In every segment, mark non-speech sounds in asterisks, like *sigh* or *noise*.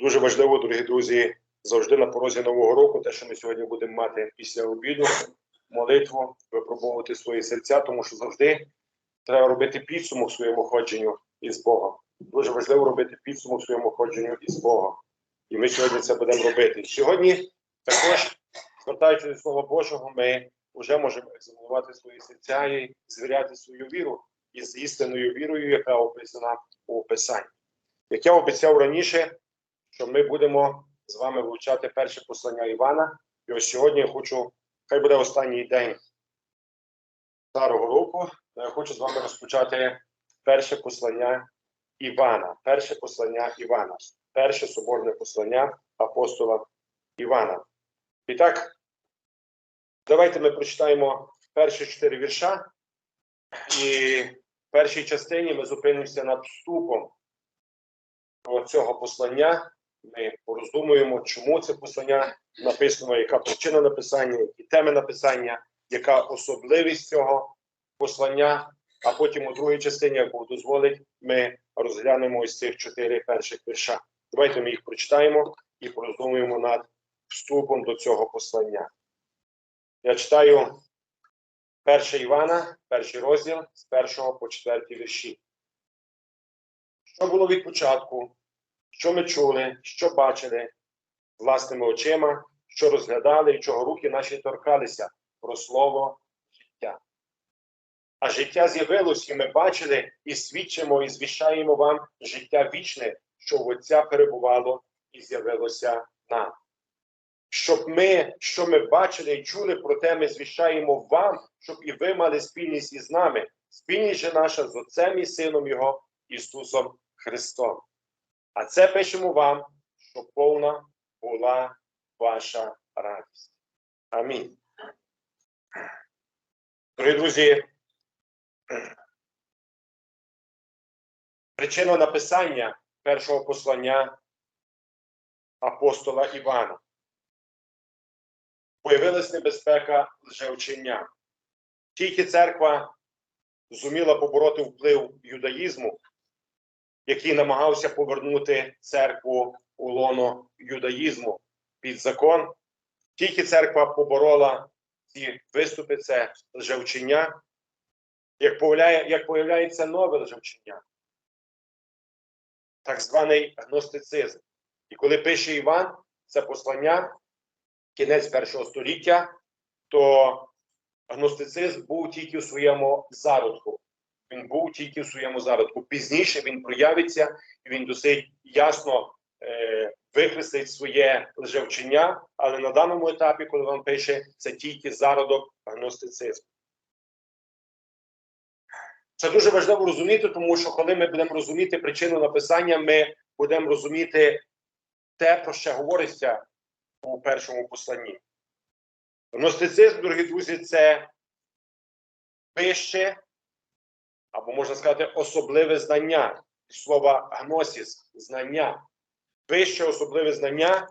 Дуже важливо, дорогі друзі, завжди на порозі нового року, те, що ми сьогодні будемо мати після обіду, молитву, випробовувати свої серця, тому що завжди треба робити підсумок своєму ходженню із Богом. Дуже важливо робити підсумок своєму ходженню із Богом. І ми сьогодні це будемо робити. Сьогодні також, звертаючись до Слова Божого, ми вже можемо екзаменувати свої серця і звіряти свою віру із істинною вірою, яка описана у Писанні. Як я обіцяв раніше, що ми будемо з вами вивчати перше послання Івана. І ось сьогодні я хочу, хай буде останній день старого року, я хочу з вами розпочати перше послання Івана. Перше послання Івана, перше соборне послання апостола Івана. І так, давайте ми прочитаємо перші чотири вірша, і в першій частині ми зупинимося над вступом цього послання. Ми пороздумуємо, чому це послання написано, яка причина написання, які теми написання, яка особливість цього послання. А потім у другій частині, як Бог дозволить, ми розглянемо ось цих чотири перших вірша. Давайте ми їх прочитаємо і пороздумуємо над вступом до цього послання. Я читаю 1 Івана, перший розділ з першого по четвертій вірші. Що було від початку? Що ми чули, що бачили власними очима, що розглядали і чого руки наші торкалися про слово життя. А життя з'явилось, і ми бачили, і свідчимо, і звіщаємо вам життя вічне, що в Отця перебувало і з'явилося нам. Щоб ми, що ми бачили і чули, про те ми звіщаємо вам, щоб і ви мали спільність із нами, спільність же наша з Отцем і Сином Його, Ісусом Христом. А це пишемо вам, щоб повна була ваша радість. Амінь. Дорогі друзі, причина написання першого послання апостола Івана. Появилась небезпека лжеучення. Тільки церква зуміла побороти вплив юдаїзму, який намагався повернути церкву у лоно юдаїзму під закон. Тільки церква поборола ці виступи, це лжевчення. Як появляє, як появляється нове лжевчення, так званий гностицизм. І коли пише Іван це послання, кінець першого століття, то гностицизм був тільки у своєму зародку він був тільки в своєму зародку. Пізніше він проявиться і він досить ясно е, викреслить своє лжевчення, але на даному етапі, коли вам пише, це тільки зародок агностицизму. Це дуже важливо розуміти, тому що коли ми будемо розуміти причину написання, ми будемо розуміти те, про що говориться у першому посланні. Гностицизм, дорогі друзі, це вище або можна сказати, особливе знання слова гносіс знання, вище особливе знання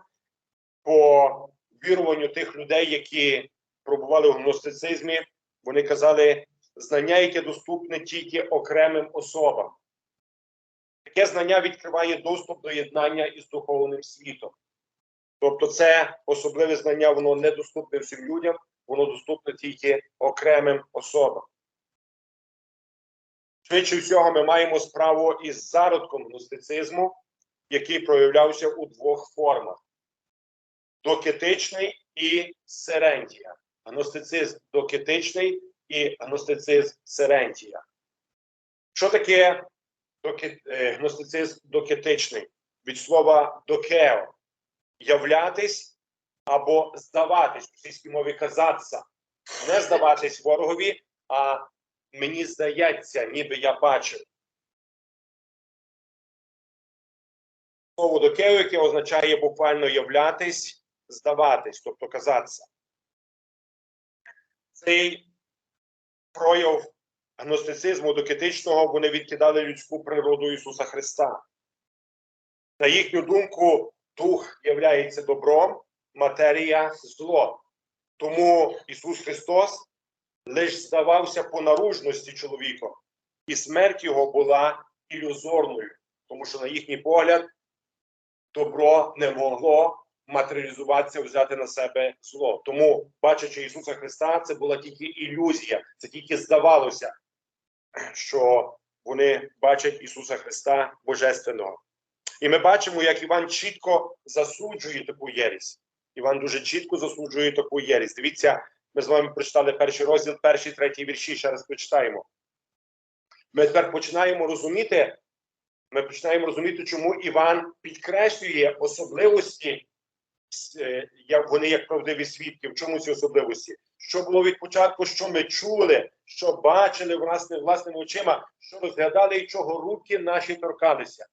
по віруванню тих людей, які пробували в гностицизмі. Вони казали знання, яке доступне тільки окремим особам. Таке знання відкриває доступ до єднання із духовним світом. Тобто, це особливе знання, воно недоступне всім людям, воно доступне тільки окремим особам. Швидше всього, ми маємо справу із зародком гностицизму, який проявлявся у двох формах: докетичний і серентія. Гностицизм докетичний і гностицизм серентія. Що таке е, гностицизм докетичний? Від слова докео являтись або здаватись в російській мові казатися, не здаватись ворогові, а мені здається, ніби я бачив. Слово докео, яке означає буквально являтись, здаватись, тобто казатися. Цей прояв гностицизму докетичного вони відкидали людську природу Ісуса Христа. На їхню думку, дух являється добром, матерія зло. Тому Ісус Христос лиш здавався по наружності чоловіком, і смерть його була ілюзорною, тому що, на їхній погляд, добро не могло матеріалізуватися, взяти на себе зло. Тому, бачачи Ісуса Христа, це була тільки ілюзія, це тільки здавалося, що вони бачать Ісуса Христа Божественного. І ми бачимо, як Іван чітко засуджує таку єрість. Іван дуже чітко засуджує таку єрість. Дивіться, ми з вами прочитали перший розділ, перший, третій вірші. Ще раз прочитаємо. Ми тепер починаємо розуміти. Ми починаємо розуміти, чому Іван підкреслює особливості, е, вони як правдиві свідки. В чому ці особливості? Що було від початку, що ми чули, що бачили власне, власними очима, що розглядали і чого руки наші торкалися.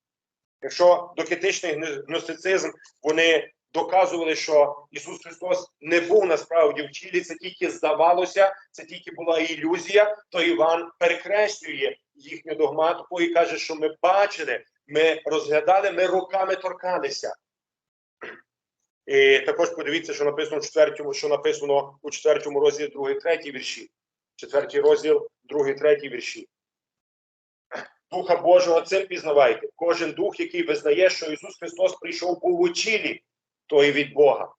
Якщо докетичний гностицизм вони доказували, що Ісус Христос не був насправді в тілі, це тільки здавалося, це тільки була ілюзія, то Іван перекреслює їхню догматику і каже, що ми бачили, ми розглядали, ми руками торкалися. І також подивіться, що написано в четвертому, що написано у четвертому розділі, другий, третій вірші. Четвертий розділ, другий, третій вірші. Духа Божого цим пізнавайте. Кожен дух, який визнає, що Ісус Христос прийшов був у тілі, той від Бога.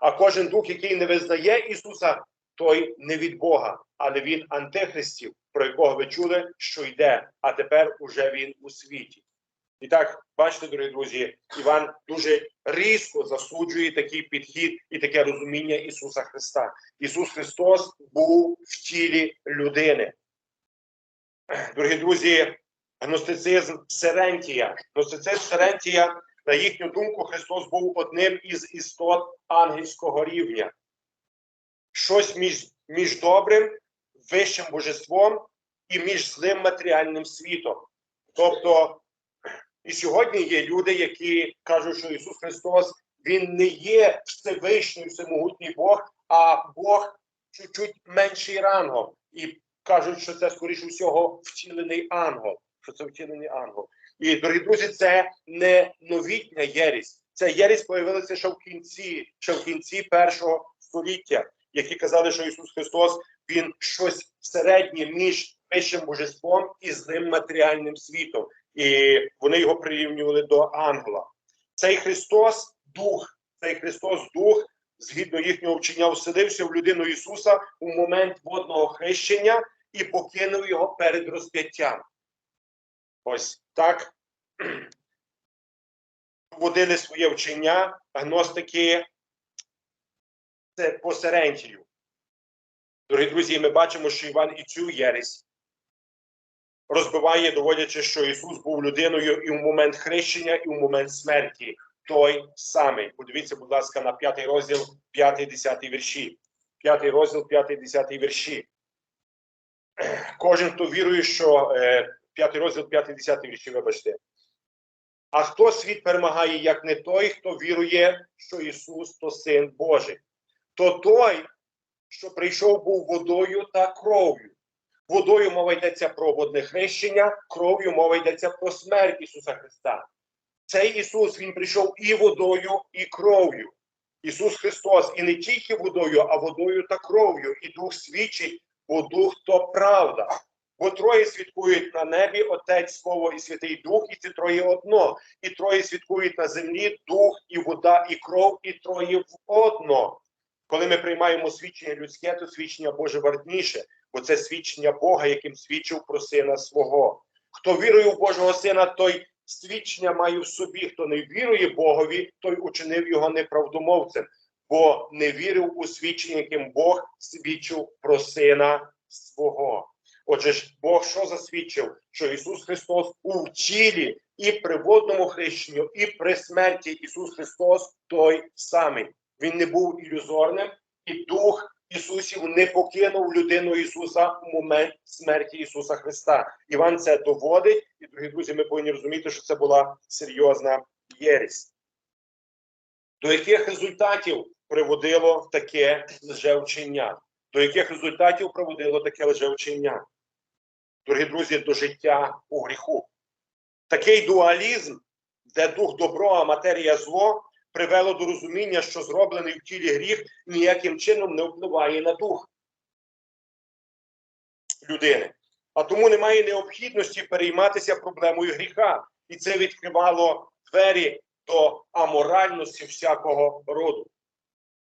А кожен дух, який не визнає Ісуса, той не від Бога, але він антихристів, про якого ви чули, що йде, а тепер уже він у світі. І так, бачите, дорогі друзі, Іван дуже різко засуджує такий підхід і таке розуміння Ісуса Христа. Ісус Христос був в тілі людини. Дорогі друзі, гностицизм Серентія. Гностицизм Серентія, на їхню думку, Христос був одним із істот ангельського рівня. Щось між, між добрим, вищим божеством і між злим матеріальним світом. Тобто, і сьогодні є люди, які кажуть, що Ісус Христос Він не є Всевишній, всемогутній Бог, а Бог чуть-чуть менший рангом. І кажуть, що це, скоріше всього, втілений ангел. Що це втілений ангел. І, дорогі друзі, це не новітня єрість. Це єрість появилася ще в кінці, ще в кінці першого століття, які казали, що Ісус Христос Він щось середнє між вищим божеством і злим матеріальним світом. І вони його прирівнювали до ангела. Цей Христос Дух, цей Христос Дух, згідно їхнього вчення, вселився в людину Ісуса у момент водного хрещення і покинув його перед розп'яттям. Ось так *clears throat* водили своє вчення гностики це по Серентію. Дорогі друзі, ми бачимо, що Іван і цю єресь розбиває, доводячи, що Ісус був людиною і в момент хрещення, і в момент смерті. Той самий. Подивіться, будь ласка, на п'ятий розділ, п'ятий, десятий вірші. П'ятий розділ, п'ятий, десятий вірші. Кожен, хто вірує, що е, п'ятий розділ, п'ятий, десятий вірші, вибачте. А хто світ перемагає, як не той, хто вірує, що Ісус то Син Божий, то той, що прийшов був водою та кров'ю. Водою мова йдеться про водне хрещення, кров'ю мова йдеться про смерть Ісуса Христа. Цей Ісус Він прийшов і водою, і кров'ю. Ісус Христос і не тільки водою, а водою та кров'ю. І Дух свідчить, бо Дух то правда. Бо троє свідкують на небі, Отець, Слово і Святий Дух, і ці троє одно. І троє свідкують на землі дух, і вода, і кров, і троє в одно. Коли ми приймаємо свідчення людське, то свідчення Боже вартніше, бо це свідчення Бога, яким свідчив про сина свого. Хто вірує в Божого Сина, той свідчення має в собі. Хто не вірує Богові, той учинив його неправдомовцем, бо не вірив у свідчення, яким Бог свідчив про сина свого. Отже Бог що засвідчив? Що Ісус Христос у тілі і при водному хрещенню, і при смерті Ісус Христос той самий. Він не був ілюзорним, і Дух Ісусів не покинув людину Ісуса в момент смерті Ісуса Христа. Іван це доводить, і дорогі друзі, ми повинні розуміти, що це була серйозна єрість. До яких результатів приводило таке лжевчення? До яких результатів приводило таке лжевчення? Дорогі друзі, до життя у гріху. Такий дуалізм, де дух добро, а матерія зло, привело до розуміння, що зроблений в тілі гріх ніяким чином не впливає на дух людини. А тому немає необхідності перейматися проблемою гріха. І це відкривало двері до аморальності всякого роду.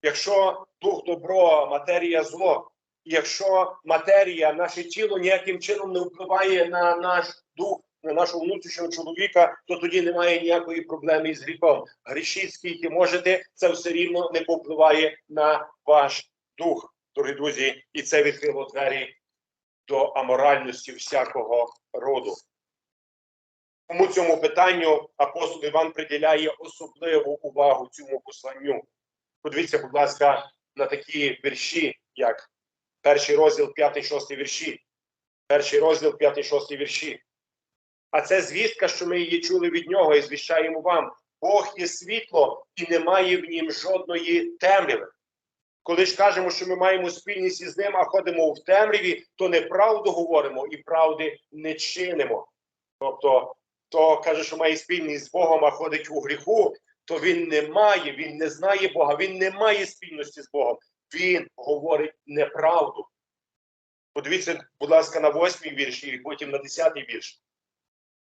Якщо дух добро, матерія зло, якщо матерія, наше тіло ніяким чином не впливає на наш дух, на нашого внутрішнього чоловіка, то тоді немає ніякої проблеми із гріхом. Грішіть скільки можете, це все рівно не повпливає на ваш дух, дорогі друзі, і це відкрило двері до аморальності всякого роду. Тому цьому питанню апостол Іван приділяє особливу увагу цьому посланню. Подивіться, будь ласка, на такі вірші, як перший розділ, п'ятий, шостий вірші. Перший розділ, п'ятий, шостий вірші. А це звістка, що ми її чули від нього і звіщаємо вам. Бог є світло і немає в нім жодної темряви. Коли ж кажемо, що ми маємо спільність із ним, а ходимо в темряві, то неправду говоримо і правди не чинимо. Тобто, хто каже, що має спільність з Богом, а ходить у гріху, то він не має, він не знає Бога, він не має спільності з Богом. Він говорить неправду. Подивіться, будь ласка, на восьмий вірш і потім на десятий вірш.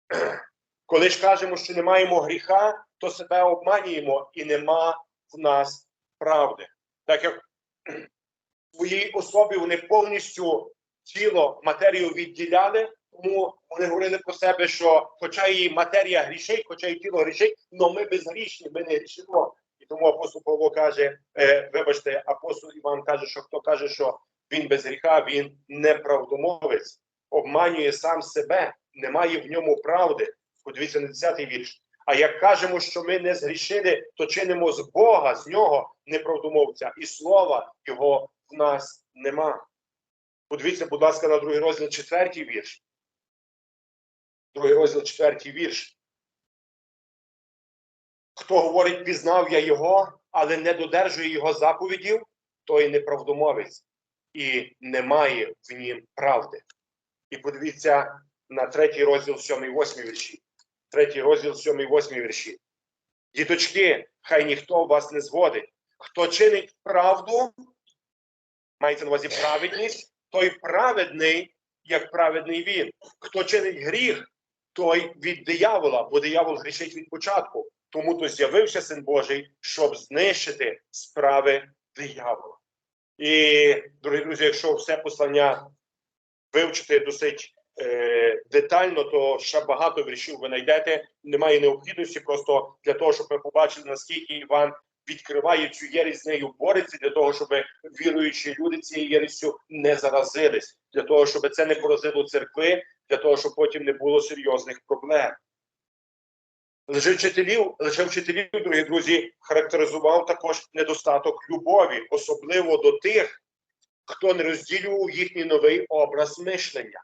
*clears throat* Коли ж кажемо, що не маємо гріха, то себе обманюємо і нема в нас правди. Так як *clears throat* в своїй особі вони повністю тіло, матерію відділяли, тому вони говорили про себе, що хоча і матерія грішить, хоча і тіло грішить, але ми безгрішні, ми не грішимо. І тому апостол Павло каже: е, вибачте, апостол Іван каже, що хто каже, що він без гріха, він неправдомовець, обманює сам себе, немає в ньому правди. Подивіться на 10-й вірш. А як кажемо, що ми не згрішили, то чинимо з Бога, з нього неправдомовця, і слова його в нас нема. Подивіться, будь ласка, на другий розділ, четвертий вірш. Другий розділ, четвертий вірш. Хто говорить, пізнав я його, але не додержує його заповідів, той неправдомовець і немає в нім правди. І подивіться на третій розділ, сьомий, восьмий вірші. Третій розділ, сьомий, восьмий вірші. Діточки, хай ніхто вас не зводить. Хто чинить правду, мається на увазі праведність, той праведний, як праведний він. Хто чинить гріх, той від диявола, бо диявол грішить від початку. Тому то з'явився син Божий, щоб знищити справи диявола. І, дорогі друзі, якщо все послання вивчити досить е, детально, то ще багато віршів ви знайдете. Немає необхідності просто для того, щоб ви побачили, наскільки Іван відкриває цю єресь з нею бореться для того, щоб віруючі люди цією єресю не заразились, для того, щоб це не поразило церкви, для того, щоб потім не було серйозних проблем. Лише вчителів, лише вчителів, дорогі друзі, характеризував також недостаток любові, особливо до тих, хто не розділював їхній новий образ мишлення.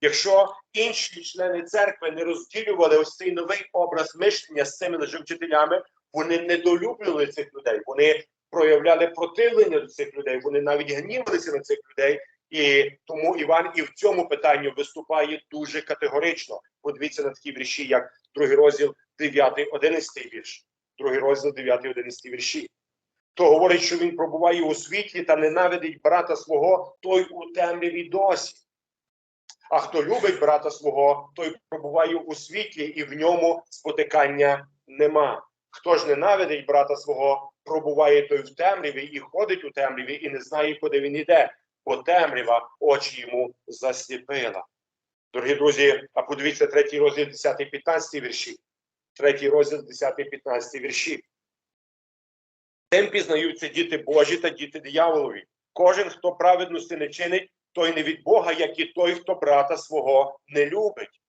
Якщо інші члени церкви не розділювали ось цей новий образ мишлення з цими лише вчителями, вони недолюблювали цих людей, вони проявляли противлення до цих людей, вони навіть гнівалися на цих людей. І тому Іван і в цьому питанні виступає дуже категорично. Подивіться на такі вірші, як другий розділ 9, 11 вірш, другий розділ 9, 11 вірші. Хто говорить, що він пробуває у світлі та ненавидить брата свого, той у темряві досі. А хто любить брата свого, той пробуває у світлі, і в ньому спотикання нема. Хто ж ненавидить брата свого, пробуває той в темряві і ходить у темряві, і не знає, куди він іде, бо темрява очі йому засліпила. Дорогі друзі, а подивіться третій розділ 10-15 вірші. Третій розділ 10-15 вірші. Тим пізнаються діти Божі та діти дияволові. Кожен, хто праведності не чинить, той не від Бога, як і той, хто брата свого не любить.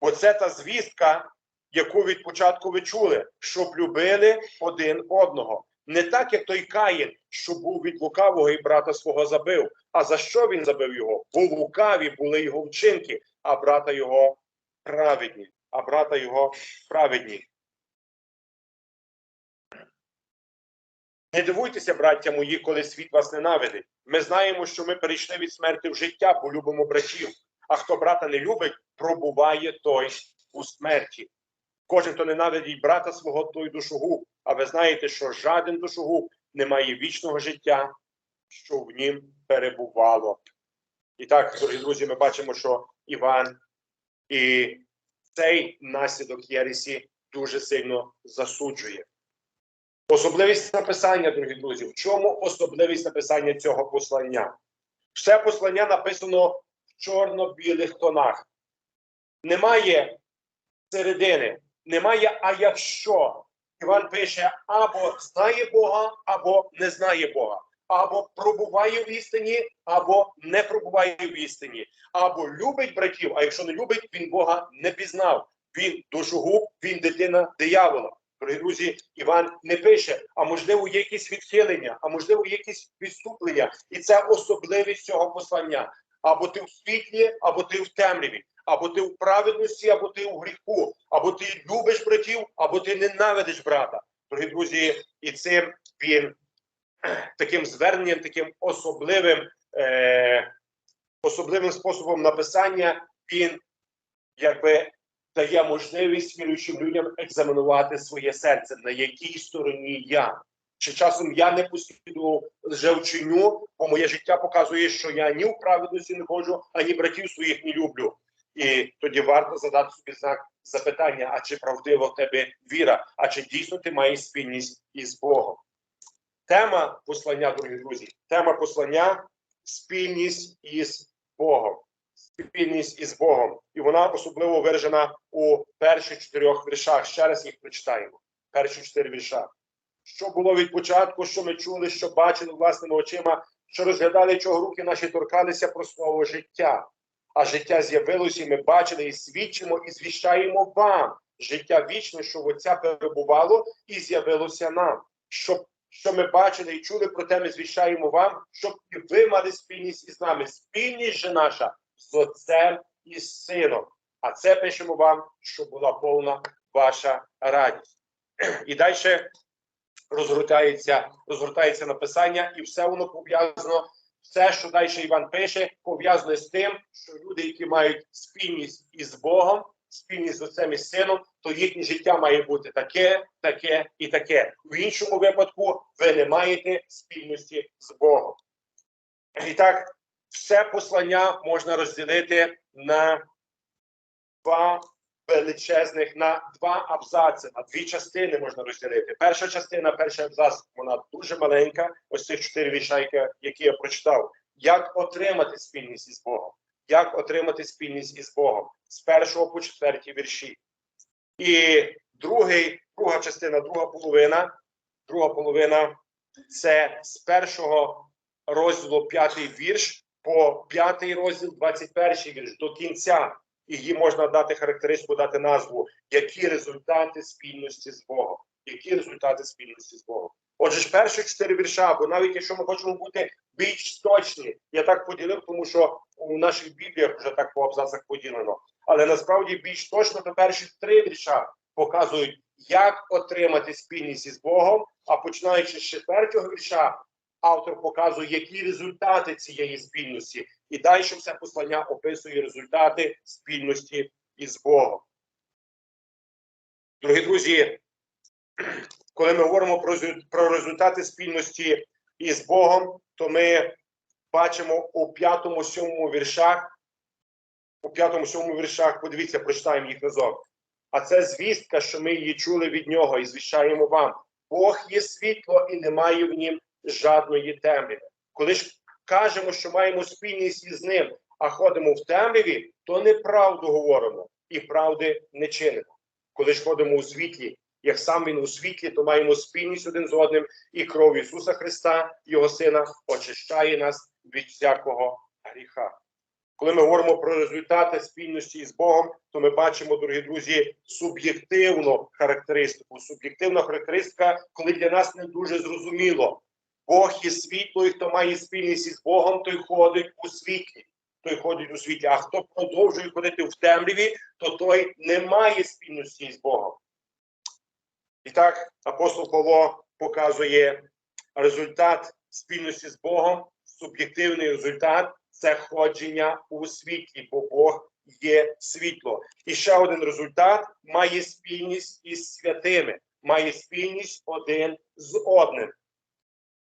Бо це та звістка, яку від початку ви чули, щоб любили один одного. Не так, як той Каїн, що був від лукавого і брата свого забив. А за що він забив його? Бо лукаві були його вчинки, а брата його праведні. А брата його праведні. Не дивуйтеся, браття мої, коли світ вас ненавидить. Ми знаємо, що ми перейшли від смерті в життя, бо любимо братів. А хто брата не любить, пробуває той у смерті. Кожен, хто ненавидить брата свого, той душогуб. А ви знаєте, що жаден душогуб не має вічного життя, що в нім перебувало. І так, дорогі друзі, ми бачимо, що Іван і цей наслідок Єресі дуже сильно засуджує. Особливість написання, дорогі друзі, в чому особливість написання цього послання? Все послання написано в чорно-білих тонах. Немає середини, немає, а якщо Іван пише або знає Бога, або не знає Бога, або пробуває в істині, або не пробуває в істині, або любить братів, а якщо не любить, він Бога не пізнав. Він душогуб, він дитина диявола. Дорогі друзі, Іван не пише, а можливо, є якісь відхилення, а можливо, є якісь відступлення. І це особливість цього послання. Або ти в світлі, або ти в темряві, або ти в праведності, або ти в гріху, або ти любиш братів, або ти ненавидиш брата. Дорогі друзі, і цим він *clears throat* таким зверненням, таким особливим, е, особливим способом написання він якби дає можливість віруючим людям екзаменувати своє серце, на якій стороні я. Чи часом я не послідував лжевченню, бо моє життя показує, що я ні в праведності не ходжу, ані братів своїх не люблю. І тоді варто задати собі знак запитання: а чи правдива в тебе віра, а чи дійсно ти маєш спільність із Богом? Тема послання, дорогі друзі, тема послання спільність із Богом. Спільність із Богом. І вона особливо виражена у перших чотирьох віршах. Ще раз їх прочитаємо. Перші чотири вірша. Що було від початку, що ми чули, що бачили власними очима, що розглядали, чого руки наші торкалися про слово життя. А життя з'явилося, і ми бачили, і свідчимо, і звіщаємо вам життя вічне, що в Отця перебувало, і з'явилося нам. Щоб що ми бачили і чули, про те ми звіщаємо вам, щоб і ви мали спільність із нами. Спільність же наша з Отцем і з Сином. А це пишемо вам, щоб була повна ваша радість. І далі розгортається, розгортається написання, і все воно пов'язано. Все, що далі Іван пише, пов'язане з тим, що люди, які мають спільність із Богом, спільність з отцем і сином, то їхнє життя має бути таке, таке і таке. В іншому випадку ви не маєте спільності з Богом. І так, все послання можна розділити на два величезних, на два абзаци, на дві частини можна розділити. Перша частина, перший абзац, вона дуже маленька. Ось цих чотири вірша, які я прочитав. Як отримати спільність із Богом? Як отримати спільність із Богом з першого по четвертій вірші? І другий, друга частина, друга половина, друга половина це з першого розділу п'ятий вірш по п'ятий розділ, 21 вірш до кінця. Її можна дати характеристику, дати назву, які результати спільності з Богом. Які результати спільності з Богом? Отже, ж перші чотири вірша, бо навіть якщо ми хочемо бути більш точні, я так поділив, тому що у наших бібліях вже так по абзацах поділено. Але насправді більш точно то перші три вірша показують, як отримати спільність із Богом. А починаючи з четвертого вірша, автор показує, які результати цієї спільності, і далі все послання описує результати спільності із Богом. Дорогі друзі, коли ми говоримо про, результати спільності із Богом, то ми бачимо у п'ятому, сьомому віршах. У п'ятому, сьомому віршах, подивіться, прочитаємо їх разом. А це звістка, що ми її чули від нього і звіщаємо вам. Бог є світло і немає в нім жадної темряви. Коли ж кажемо, що маємо спільність із ним, а ходимо в темряві, то неправду говоримо і правди не чинимо. Коли ж ходимо у світлі, як сам він у світлі, то маємо спільність один з одним, і кров Ісуса Христа, Його Сина, очищає нас від всякого гріха. Коли ми говоримо про результати спільності із Богом, то ми бачимо, дорогі друзі, суб'єктивну характеристику. Суб'єктивна характеристика, коли для нас не дуже зрозуміло. Бог є світло, і хто має спільність із Богом, той ходить у світлі. Той ходить у світлі. А хто продовжує ходити в темряві, то той не має спільності із Богом. І так, апостол Павло показує результат спільності з Богом, суб'єктивний результат це ходження у світлі, бо Бог є світло. І ще один результат має спільність із святими, має спільність один з одним.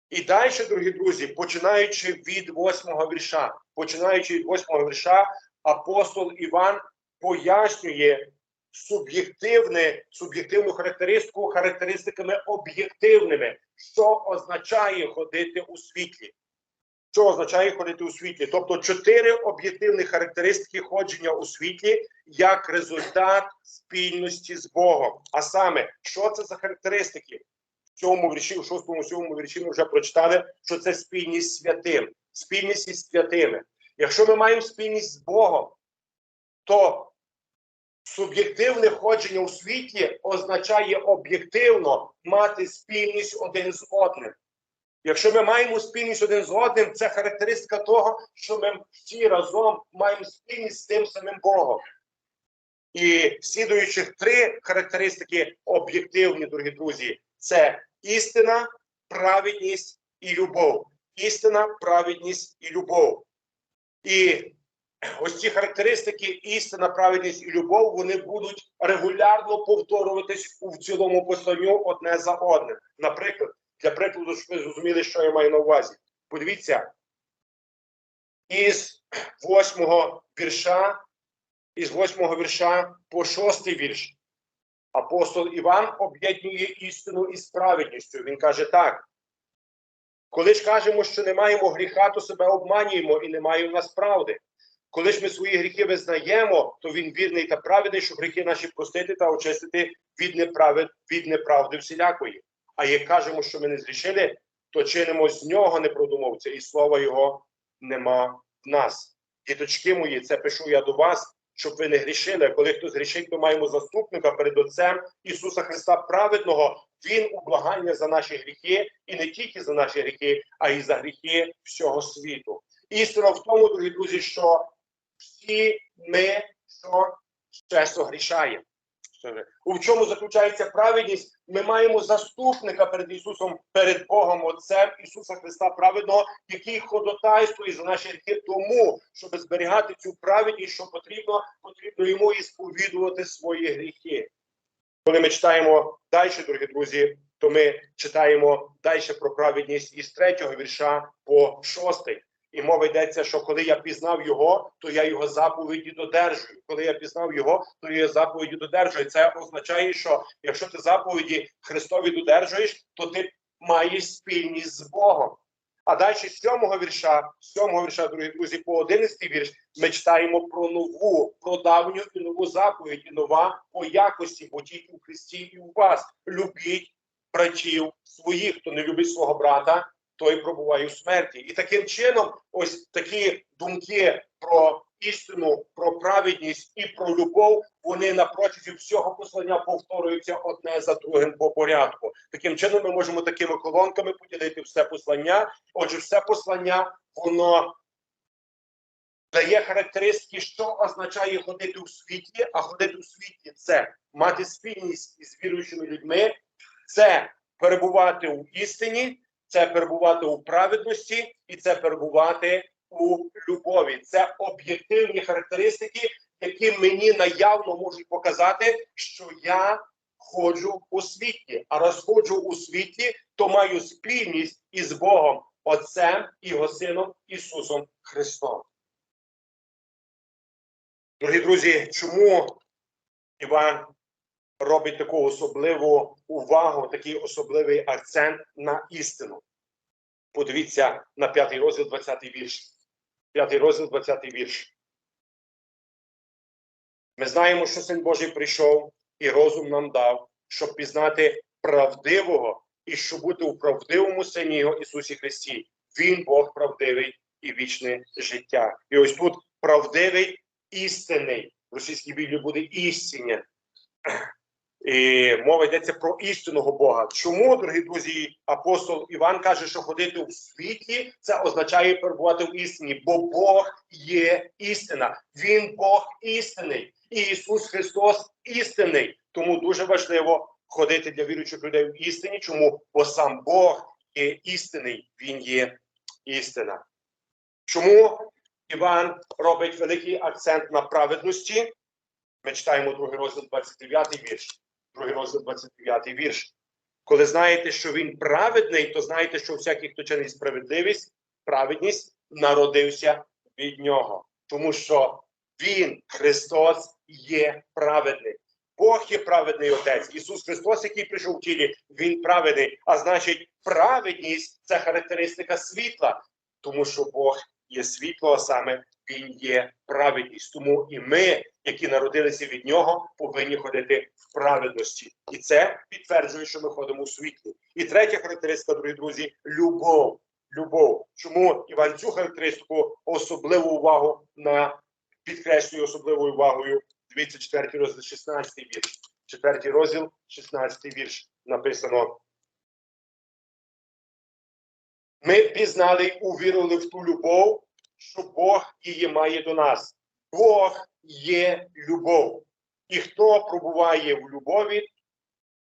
І далі, дорогі друзі, починаючи від восьмого вірша, починаючи від восьмого вірша, апостол Іван пояснює суб'єктивне, суб'єктивну характеристику характеристиками об'єктивними, що означає ходити у світлі. Що означає ходити у світлі? Тобто чотири об'єктивні характеристики ходження у світлі як результат спільності з Богом. А саме, що це за характеристики? Цьому вірші, в шостому, сьомому вірші ми вже прочитали, що це спільність святим, спільність із святими. Якщо ми маємо спільність з Богом, то суб'єктивне ходження у світлі означає об'єктивно мати спільність один з одним. Якщо ми маємо спільність один з одним, це характеристика того, що ми всі разом маємо спільність з тим самим Богом. І слідуючих три характеристики об'єктивні, дорогі друзі, це істина, праведність і любов. Істина, праведність і любов. І ось ці характеристики, істина, праведність і любов, вони будуть регулярно повторюватись у цілому посланню одне за одним. Наприклад, для прикладу, щоб ви зрозуміли, що я маю на увазі. Подивіться, із восьмого вірша, із восьмого вірша по шостий вірш. Апостол Іван об'єднує істину із праведністю. Він каже так. Коли ж кажемо, що не маємо гріха, то себе обманюємо і немає в нас правди. Коли ж ми свої гріхи визнаємо, то він вірний та праведний, щоб гріхи наші простити та очистити від неправди, від неправди всілякої. А як кажемо, що ми не зрішили, то чинимо з нього непродумовця, і слова його нема в нас. Діточки мої, це пишу я до вас, щоб ви не грішили. А коли хтось грішить, то маємо заступника перед Отцем Ісуса Христа праведного. Він ублагання за наші гріхи, і не тільки за наші гріхи, а й за гріхи всього світу. Істина в тому, дорогі друзі, що всі ми що часто грішаємо. У чому заключається праведність? Ми маємо заступника перед Ісусом, перед Богом Отцем Ісуса Христа праведного, який ходотайствує за наші гріхи тому, щоб зберігати цю праведність, що потрібно, потрібно йому і сповідувати свої гріхи. Коли ми читаємо далі, дорогі друзі, то ми читаємо далі про праведність із третього вірша по шостий. І мова йдеться, що коли я пізнав його, то я його заповіді додержую. Коли я пізнав його, то я заповіді додержую. Це означає, що якщо ти заповіді Христові додержуєш, то ти маєш спільність з Богом. А далі з сьомого вірша, з сьомого вірша, дорогі друзі, по одинадцятий вірш, ми читаємо про нову, про давню і нову заповідь, і нова по якості, бо у Христі і у вас. Любіть братів своїх, хто не любить свого брата, той пробуває у смерті. І таким чином, ось такі думки про істину, про праведність і про любов, вони на протязі всього послання повторюються одне за другим по порядку. Таким чином, ми можемо такими колонками поділити все послання. Отже, все послання, воно дає характеристики, що означає ходити у світі, а ходити у світі це мати спільність із віруючими людьми, це перебувати у істині це перебувати у праведності і це перебувати у любові. Це об'єктивні характеристики, які мені наявно можуть показати, що я ходжу у світі. А раз ходжу у світі, то маю спільність із Богом, Отцем і його Сином Ісусом Христом. Дорогі друзі, чому Іван робить таку особливу увагу, такий особливий акцент на істину. Подивіться на п'ятий розділ, 20 вірш. П'ятий розділ, 20-й вірш. Ми знаємо, що Син Божий прийшов і розум нам дав, щоб пізнати правдивого і щоб бути у правдивому сині Його Ісусі Христі. Він Бог правдивий і вічне життя. І ось тут правдивий істинний. В російській біблії буде істиння. І мова йдеться про істинного Бога. Чому, дорогі друзі, апостол Іван каже, що ходити у світі це означає перебувати в істині, бо Бог є істина. Він Бог істинний. І Ісус Христос істинний. Тому дуже важливо ходити для віруючих людей в істині. Чому? Бо сам Бог є істинний, Він є істина. Чому Іван робить великий акцент на праведності? Ми читаємо другий розділ 29 вірш другий розділ 29 вірш. Коли знаєте, що він праведний, то знаєте, що всякий, хто чинить справедливість, праведність народився від нього. Тому що Він, Христос, є праведний. Бог є праведний Отець. Ісус Христос, який прийшов в тілі, Він праведний. А значить, праведність це характеристика світла, тому що Бог є світло, а саме Він є праведність. Тому і ми, які народилися від нього, повинні ходити в праведності. І це підтверджує, що ми ходимо у світлі. І третя характеристика, дорогі друзі, любов. Любов. Чому Іван цю характеристику особливу увагу на підкреслює особливою увагою. Дивіться, 4 розділ, 16 вірш. 4 розділ, 16 вірш написано. Ми пізнали й увірили в ту любов, що Бог її має до нас. Бог є любов. І хто пробуває в любові,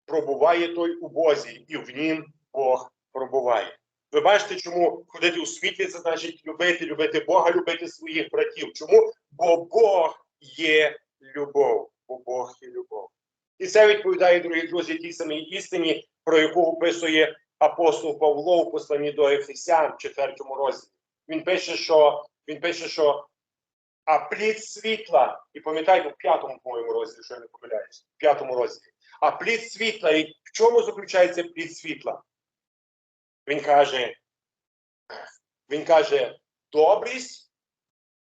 пробуває той у Бозі, і в нім Бог пробуває. Ви бачите, чому ходити у світлі, це значить любити, любити Бога, любити своїх братів. Чому? Бо Бог є любов. Бо Бог є любов. І це відповідає, дорогі друзі, тій самій істині, про яку описує апостол Павло у посланні до Ефесян в 4 розділі. Він пише, що він пише, що а плід світла, і пам'ятайте, в п'ятому, по-моєму, розділі, що я не помиляюсь, в п'ятому розділі. А плід світла, і в чому заключається плід світла? Він каже, він каже, добрість,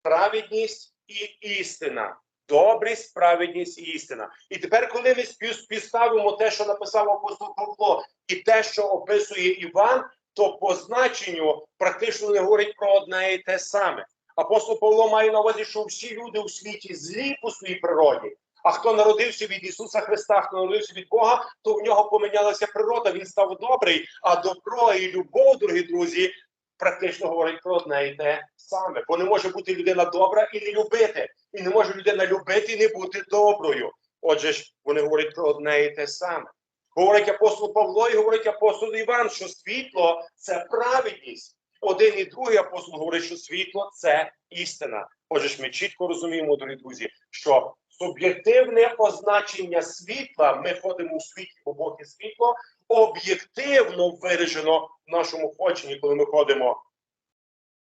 праведність і істина. Добрість, праведність і істина. І тепер, коли ми співставимо те, що написав апостол Павло, і те, що описує Іван, то по значенню практично не говорить про одне і те саме. Апостол Павло має на увазі, що всі люди у світі злі по своїй природі. А хто народився від Ісуса Христа, хто народився від Бога, то в нього помінялася природа, він став добрий. А добро і любов, дорогі друзі, практично говорить про одне і те саме. Бо не може бути людина добра і не любити. І не може людина любити і не бути доброю. Отже ж, вони говорять про одне і те саме. Говорить апостол Павло і говорить апостол Іван, що світло це праведність. Один і другий апостол говорить, що світло це істина. Отже ж, ми чітко розуміємо, дорогі друзі, що суб'єктивне означення світла, ми ходимо у світлі, бо Бог є світло, об'єктивно виражено в нашому хоченні, коли ми ходимо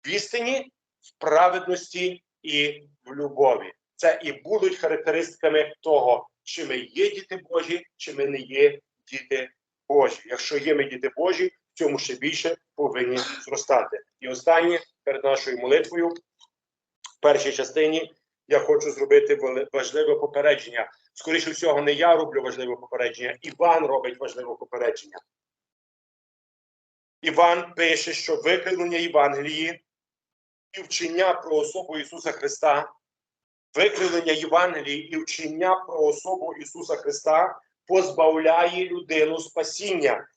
в істині, в праведності і в любові. Це і будуть характеристиками того, чи ми є діти Божі, чи ми не є діти Божі. Якщо є ми діти Божі, в цьому ще більше повинні зростати. І останнє перед нашою молитвою, в першій частині, я хочу зробити важливе попередження. Скоріше всього, не я роблю важливе попередження, Іван робить важливе попередження. Іван пише, що викривлення Євангелії і вчення про особу Ісуса Христа, викривлення Євангелії і вчення про особу Ісуса Христа позбавляє людину спасіння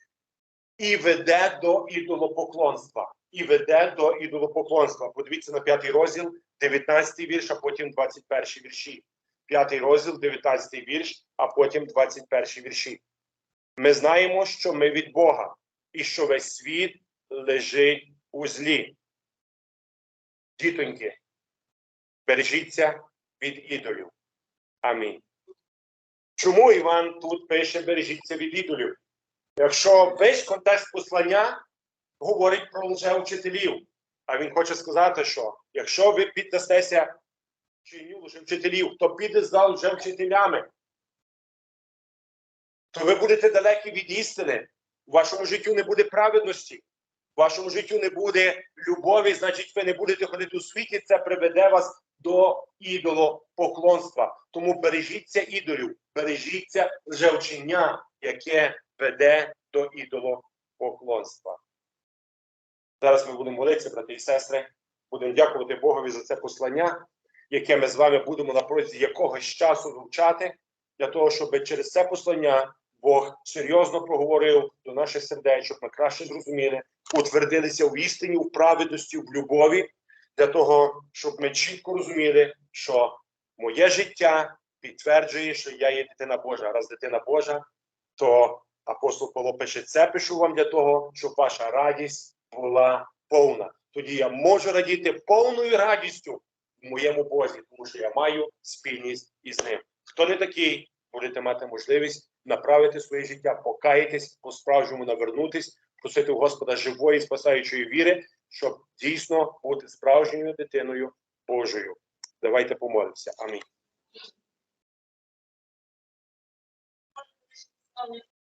і веде до ідолопоклонства. І веде до ідолопоклонства. Подивіться на п'ятий розділ, 19 вірш, а потім 21 вірші. П'ятий розділ, 19 вірш, а потім 21 вірші. Ми знаємо, що ми від Бога і що весь світ лежить у злі. Дітоньки, бережіться від ідолів. Амінь. Чому Іван тут пише бережіться від ідолів? Якщо весь контекст послання говорить про лжеучителів, а він хоче сказати, що якщо ви піддастеся чиню лжевчителів, то піде за лжевчителями, то ви будете далекі від істини. У вашому життю не буде праведності, в вашому життю не буде любові, значить, ви не будете ходити у світі, це приведе вас до ідолопоклонства. Тому бережіться ідолів, бережіться лжевчення, яке веде до ідолопоклонства. Зараз ми будемо молитися, брати і сестри, будемо дякувати Богові за це послання, яке ми з вами будемо на протязі якогось часу вивчати, для того, щоб через це послання Бог серйозно проговорив до наших сердечок, ми краще зрозуміли, утвердилися в істині, в праведності, в любові, для того, щоб ми чітко розуміли, що моє життя підтверджує, що я є дитина Божа. Раз дитина Божа, то апостол Павло пише, це пишу вам для того, щоб ваша радість була повна. Тоді я можу радіти повною радістю в моєму Бозі, тому що я маю спільність із ним. Хто не такий, будете мати можливість направити своє життя, покаятись, по-справжньому навернутись, просити у Господа живої, спасаючої віри, щоб дійсно бути справжньою дитиною Божою. Давайте помолимося. Амінь.